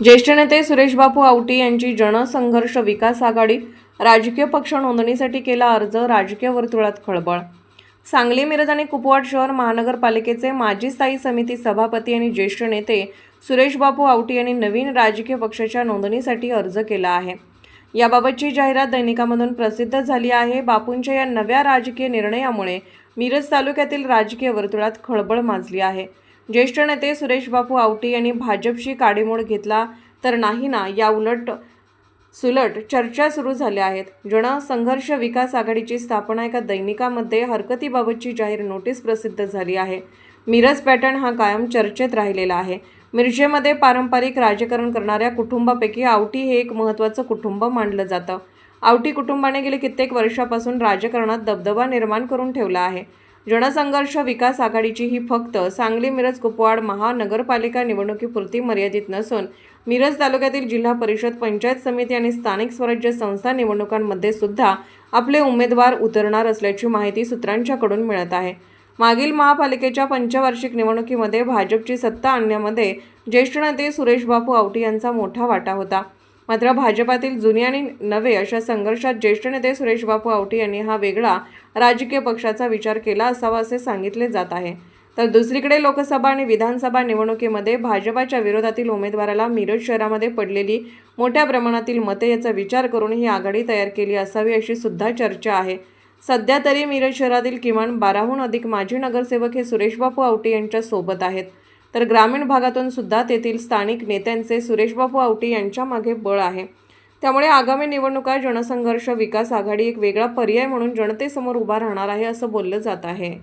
ज्येष्ठ नेते सुरेशबापू आवटी यांची जनसंघर्ष विकास आघाडी राजकीय पक्ष नोंदणीसाठी केला अर्ज राजकीय वर्तुळात खळबळ. सांगली मिरज आणि कुपवाड शहर महानगरपालिकेचे माजी स्थायी समिती सभापती आणि ज्येष्ठ नेते सुरेशबापू आवटी यांनी नवीन राजकीय पक्षाच्या नोंदणीसाठी अर्ज केला आहे. याबाबतची जाहिरात दैनिकामधून प्रसिद्ध झाली आहे. बापूंच्या या नव्या राजकीय निर्णयामुळे मिरज तालुक्यातील राजकीय वर्तुळात खळबळ माजली आहे. ज्येष्ठ नेते सुरेश बापू आवटी यांनी भाजपशी काडीमोड घेतला तर नाही ना या उलट सुलट चर्चा सुरू झाल्या आहेत. जनसंघर्ष विकास आघाडीची स्थापना एका दैनिकामध्ये हरकतीबाबतची जाहीर नोटीस प्रसिद्ध झाली आहे. मिरज पॅटर्न हा कायम चर्चेत राहिलेला आहे. मिरजेमध्ये पारंपरिक राजकारण करणाऱ्या कुटुंबापैकी आवटी हे एक महत्त्वाचं कुटुंब मानलं जातं. आवटी कुटुंबाने गेली कित्येक वर्षापासून राजकारणात दबदबा निर्माण करून ठेवला आहे. जनसंघर्ष विकास आघाडीची ही फक्त सांगली मिरज कुपवाड महानगरपालिका निवडणुकीपुरती मर्यादित नसून मिरज तालुक्यातील जिल्हा परिषद पंचायत समिती आणि स्थानिक स्वराज्य संस्था निवडणुकांमध्ये सुद्धा आपले उमेदवार उतरणार असल्याची माहिती सूत्रांच्याकडून मिळत आहे. मागील महापालिकेच्या पंचवार्षिक निवडणुकीमध्ये भाजपची सत्ता आणण्यामध्ये ज्येष्ठ नेते सुरेश बापू आवटी यांचा मोठा वाटा होता. मात्र भाजपातील जुने आणि नवे अशा संघर्षात ज्येष्ठ नेते सुरेश बापू आवटी यांनी हा वेगळा राजकीय पक्षाचा विचार केला असावा असे सांगितले जात आहे. तर दुसरीकडे लोकसभा आणि विधानसभा निवडणुकीमध्ये भाजपाच्या विरोधातील उमेदवाराला मिरज शहरामध्ये पडलेली मोठ्या प्रमाणातील मते याचा विचार करून ही आघाडी तयार केली असावी अशी सुद्धा चर्चा आहे. सध्या तरी मिरज शहरातील किमान बाराहून अधिक माजी नगरसेवक हे सुरेशबापू आवटे यांच्या सोबत आहेत. तर ग्रामीण भागातून सुद्धा तेथील स्थानिक नेत्यांचे सुरेशबापू आवटी यांच्या मागे बळ आहे. त्यामुळे आगामी निवडणुका जनसंघर्ष विकास आघाडी एक वेगळा पर्याय म्हणून जनतेसमोर उभा राहणार आहे असं बोललं जात आहे.